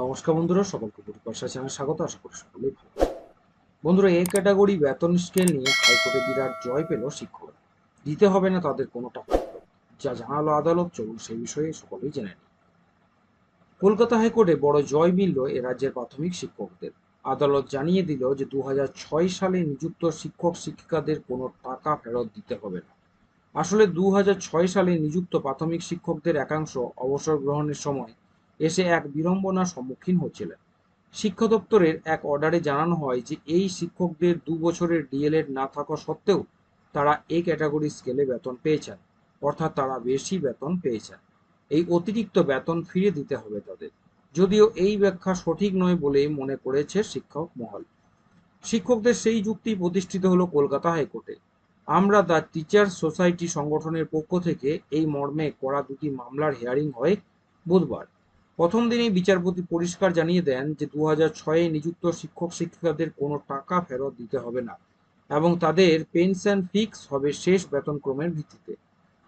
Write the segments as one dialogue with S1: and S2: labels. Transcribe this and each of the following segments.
S1: নমস্কার বন্ধুরা, সকলকে পরিপাশা চ্যানেল স্বাগত, আশা করি সকলেই ভালো বন্ধুরা, এই ক্যাটাগরি বেতন স্কেল নিয়ে হাইকোর্টে বিরাট জয় পেল শিক্ষকরা। দিতে হবে না তাদের কোনো টাকা। যা জানালো আদালত, চলুন সেই বিষয়ে সকলেই জেনে নিই। কলকাতা হাইকোর্টে বড় জয় মিলল এ রাজ্যের প্রাথমিক শিক্ষকদের। আদালত জানিয়ে দিল যে দু হাজার ছয় সালে নিযুক্ত শিক্ষক শিক্ষিকাদের কোনো টাকা ফেরত দিতে হবে না। আসলে দু হাজার ছয় সালে নিযুক্ত প্রাথমিক শিক্ষকদের একাংশ অবসর গ্রহণের সময় এসে এক বিড়ম্বনার সম্মুখীন হচ্ছিলেন। শিক্ষা দপ্তরের এক অর্ডারে জানানো হয় যে, এই শিক্ষকদের দু বছরের ডিএলএড না থাকা সত্ত্বেও তারা এ ক্যাটাগরি স্কেলে বেতন পেয়েছেন, অর্থাৎ তারা বেশি বেতন পেয়েছেন। এই অতিরিক্ত বেতন ফিরে দিতে হবে তাদের। যদিও এই ব্যাখ্যা সঠিক নয় বলেই মনে করেছে শিক্ষক মহল। শিক্ষকদের সেই যুক্তি প্রতিষ্ঠিত হলো কলকাতা হাইকোর্টে। আমরা দ্য টিচার সোসাইটি সংগঠনের পক্ষ থেকে এই মর্মে করা দুটি মামলার হিয়ারিং হয় বুধবার। প্রথম দিনেই বিচারপতি পরিষ্কার জানিয়ে দেন যে দু হাজার ছয়ে নিযুক্ত শিক্ষক শিক্ষিকাদের কোনো টাকা ফেরত দিতে হবে না এবং তাদের পেনশন ফিক্স হবে শেষ বেতনক্রমের ভিত্তিতে।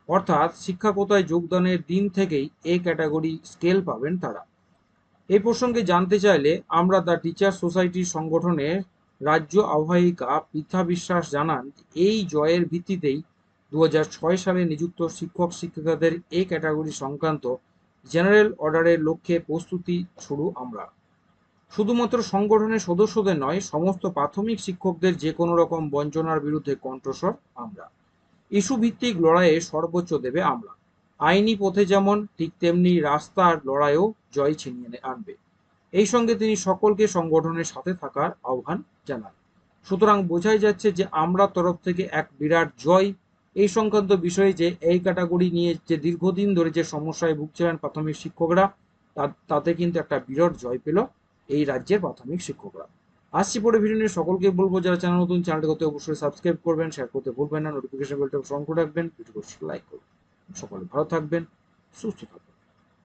S1: অর্থাৎ শিক্ষকতায় যোগদানের দিন থেকেই এ ক্যাটাগরি স্কেল পাবেন তারা। এই প্রসঙ্গে জানতে চাইলে আমরা দ্য টিচার সোসাইটির সংগঠনের রাজ্য আহ্বায়িকা পৃথা বিশ্বাস জানান, এই জয়ের ভিত্তিতেই দু হাজার ছয় সালে নিযুক্ত শিক্ষক শিক্ষিকাদের এ ক্যাটাগরি সংক্রান্ত জেনারেল অর্ডারের লক্ষ্যে প্রস্তুতি শুরু আমরা। শুধুমাত্র সংগঠনের সদস্যদের নয়, সমস্ত প্রাথমিক শিক্ষকদের যে কোনো রকম বঞ্চনার বিরুদ্ধে কণ্ঠস্বর আমরা। ইস্যু ভিত্তিক লড়াইয়ে সর্বোচ্চ দেবে আমরা। আইনি পথে যেমন, ঠিক তেমনি রাস্তার লড়াইও জয় ছিনিয়ে আনবে। এই সঙ্গে তিনি সকলকে সংগঠনের সাথে থাকার আহ্বান জানান। সুতরাং বোঝাই যাচ্ছে যে আমরা তরফ থেকে এক বিরাট জয় এই সংক্রান্ত বিষয়ে যে এই ক্যাটাগরি নিয়ে যে দীর্ঘদিন ধরে যে সমস্যায় ভুগছিলেন প্রাথমিক শিক্ষকরা তাতে কিন্তু একটা বিরট জয় পেল এই রাজ্যের প্রাথমিক শিক্ষকরা। আসছি পরে ভিডিও নিয়ে, সকলকে বলব, যারা চ্যানেল নতুন চ্যানেলটি করতে অবশ্যই সাবস্ক্রাইব করবেন শেয়ার করতে ভুলবেন না নোটিফিকেশন বেলটা অন করে রাখবেন ভিডিও লাইক করবেন। সকলে ভালো থাকবেন, সুস্থ থাকবেন।